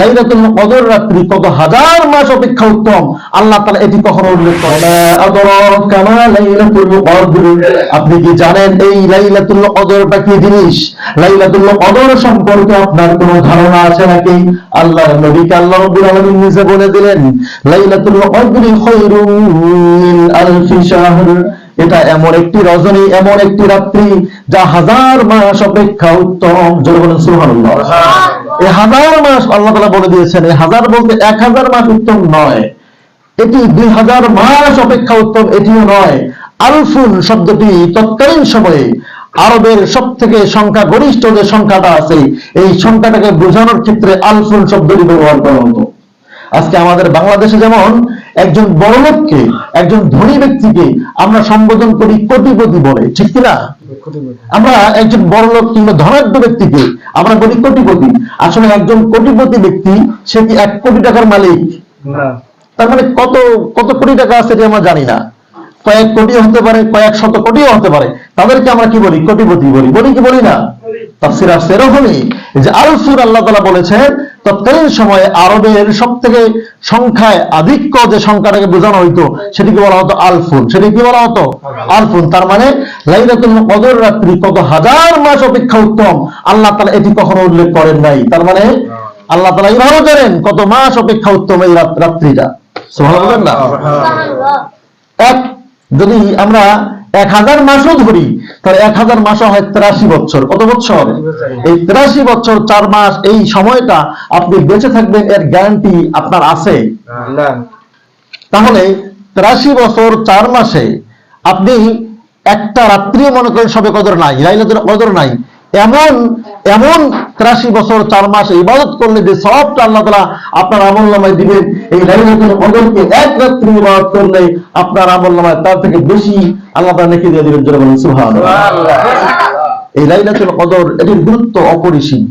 লাইলাতুল কদর রাত্রি কত হাজার মাস অপেক্ষা উত্তম। আল্লাহ তাআলা এটি কখনো উল্লেখ লাইলাতুল কদর আপনি কি জানেন এই লাইলাতুল কদরটা কি জিনিস? লাইলাতুল কদর সম্পর্কে আপনার কোনো ধারণা আছে নাকি? আল্লাহর নবীকে আল্লাহ রাব্বুল আলামিন নিজে বলে দিলেন লাইলাতুল কদরি খায়রুম মিন আলফি শাহর। এটা এমন একটি রজনী এমন একটি রাত্রি যা হাজার মাস অপেক্ষা উত্তম। জোরে বলেন সুবহানাল্লাহ। এই হাজার মাস আল্লাহ তাআলা বলে দিয়েছেন, এই হাজার বলতে এক হাজার মাস উত্তম নয়। এটি দুই হাজার মাস অপেক্ষা উত্তম, এটিও নয়। আলফুন শব্দটি তৎকালীন সময়ে আরবের সব থেকে সংখ্যা গরিষ্ঠ যে সংখ্যাটা আছে, এই সংখ্যাটাকে বোঝানোর ক্ষেত্রে আলফুন শব্দটি ব্যবহার করা হতো। আজকে আমাদের বাংলাদেশে যেমন একজন বড় লোককে একজন ধনী ব্যক্তিকে আমরা সম্বোধন করি কোটিপতি বলে, ঠিক কিনা? আমরা একজন বড় লোক কিংবা ধনাঢ্য ব্যক্তিকে আমরা বলি কোটিপতি। আসলে একজন কোটিপতি ব্যক্তি সে কি এক কোটি টাকার মালিক? তার মানে কত কত কোটি টাকা আছে আমরা জানি না। কয়েক কোটি হতে পারে কয়েক শত কোটিও হতে পারে। তাদেরকে আমরা কি বলি? কোটিপতি বলি। বলি কি বলি না? তাফসির আসছে এরকমই যে আলফুর আল্লাহ তাআলা বলেছেন তৎকালীন সময়ে আরবের সব থেকে সংখ্যায় আধিক্য যে সংখ্যাটাকে বোঝানো হইতো সেটিকে বলা হতো আলফুন। সেটি কি বলা হতো? আলফুন। তার মানে লাইলাতুল কদর রাত্রি কত হাজার মাস অপেক্ষা উত্তম আল্লাহ তাআলা এটি কখনো উল্লেখ করেন নাই। তার মানে আল্লাহ তাআলা এইভাবে জানেন কত মাস অপেক্ষা উত্তম এই রাত- রাত্রিটা। না এক যদি আমরা এক হাজার মাসও ধরি তাহলে এক হাজার মাসও হয় তেরাশি বছর। কত বছর? এই তেরাশি বছর চার মাস এই সময়টা আপনি বেঁচে থাকবেন এর গ্যারান্টি আপনার আছে। তাহলে তেরাশি বছর চার মাসে আপনি একটা রাত্রিও মনে করেন সবে কদর নাই লাইলাতুল কদর নাই। এমন এমন তেরাশি বছর চার মাস ইবাদত করলে যে সবটা আল্লাহ তালা আপনার আমল নামায় দিবেন এই লাইলাতুল কদরকে এক রাত্রি ইবাদত করলে আপনার আমল নামায় তার থেকে বেশি আল্লাহ তালা লিখে দিয়ে দিবেন জোরে বলেন সুবহানাল্লাহ। এই লাইলাতুল কদর এটির গুরুত্ব অপরিসীম।